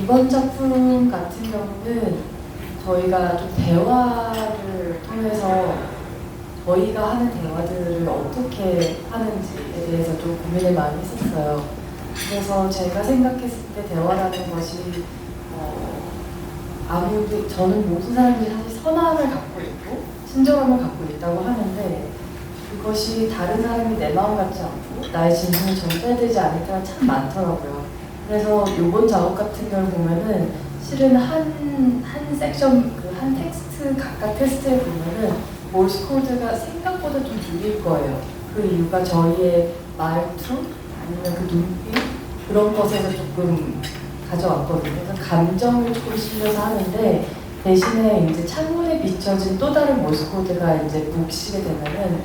이번 작품 같은 경우는 저희가 좀 대화를 통해서 저희가 하는 대화들을 어떻게 하는지에 대해서 좀 고민을 많이 했었어요. 그래서 제가 생각했을 때 대화라는 것이 어, 아무도 저는 모든 사람들이 사실 선함을 갖고 있고 친절함을 갖고 있다고 하는데 그것이 다른 사람이 내 마음 같지 않고 나의 진심이 전달되지 않을 때가 참 많더라고요. 그래서 이번 작업 같은 경우 보면은 실은 한, 한 섹션, 그 한 텍스트, 각각 텍스트에 보면은 몰스 코드가 생각보다 좀 느릴 거예요. 그 이유가 저희의 말투, 아니면 그 눈빛, 그런 것에서 조금 가져왔거든요. 그래서 감정을 조금 실려서 하는데 대신에 이제 창문에 비춰진 또 다른 몰스 코드가 이제 묵시게 되면은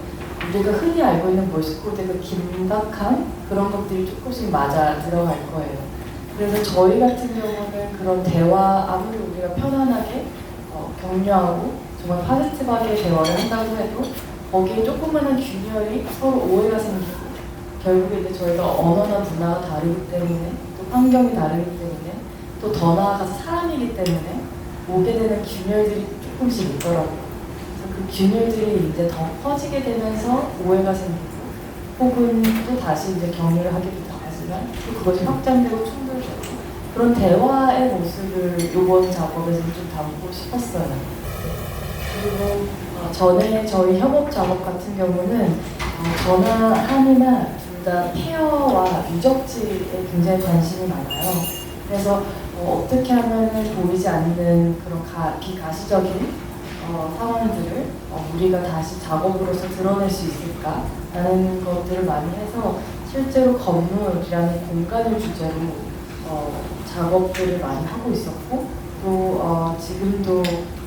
우리가 흔히 알고 있는 몰스 코드의 그 긴박함 그런 것들이 조금씩 맞아 들어갈 거예요. 그래서 저희 같은 경우는 그런 대화 아무리 우리가 편안하게 어, 격려하고 정말 파지티브하게 대화를 한다고 해도 거기에 조그마한 균열이 서로 오해가 생기고 결국에 이제 저희가 언어나 문화가 다르기 때문에 또 환경이 다르기 때문에 또 더 나아가서 사람이기 때문에 오게 되는 균열들이 조금씩 있더라고요. 그래서 그 균열들이 이제 더 커지게 되면서 오해가 생기고 혹은 또 다시 이제 격려를 하기도 하지만 또 그것이 확장되고 충돌되고 그런 대화의 모습을 이번 작업에서 좀 담고 싶었어요. 그리고 어, 전에 저희 협업 작업 같은 경우는 어, 저나 한이나 둘 다 페어와 유적지에 굉장히 관심이 많아요. 그래서 어, 떻게 하면 보이지 않는 그런 가, 비가시적인 어, 상황들을 어, 우리가 다시 작업으로서 드러낼 수 있을까라는 것들을 많이 해서 실제로 건물이라는 공간을 주제로 어, 작업들을 많이 하고 있었고 또 어, 지금도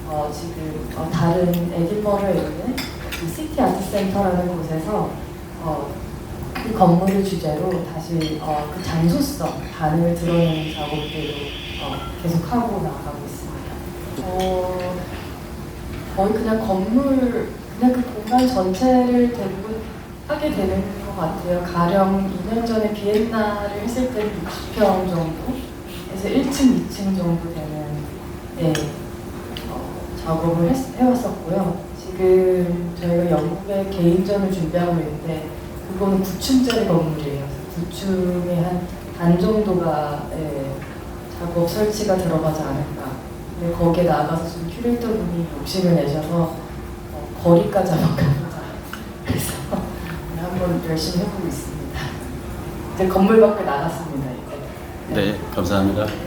어, 지금 어, 다른 에딘버러에 있는 이 시티 아트 센터라는 곳에서 어, 그 건물을 주제로 다시 어, 그 장소성 반응을 드러내는 작업들을 어, 계속 하고 나가고 있습니다. 어, 거의 그냥 건물, 그냥 그 공간 전체를 대부분 하게 되는 것 같아요. 가령 2년 전에 비엔나를 했을 때는 60평 정도, 그래서 1층, 2층 정도 되는 네, 어, 작업을 했, 해왔었고요. 지금 저희가 영국에 개인전을 준비하고 있는데 그거는 9층짜리 건물이에요. 9층에 한 반 정도가 예, 작업 설치가 들어가지 않을까. 근데 거기에 나가서 좀 큐레이터 분이 욕심을 내셔서 어, 거리까지 한번 한번 열심히 해보고 있습니다. 이제 건물 밖에 나갔습니다. 이제. 네, 감사합니다.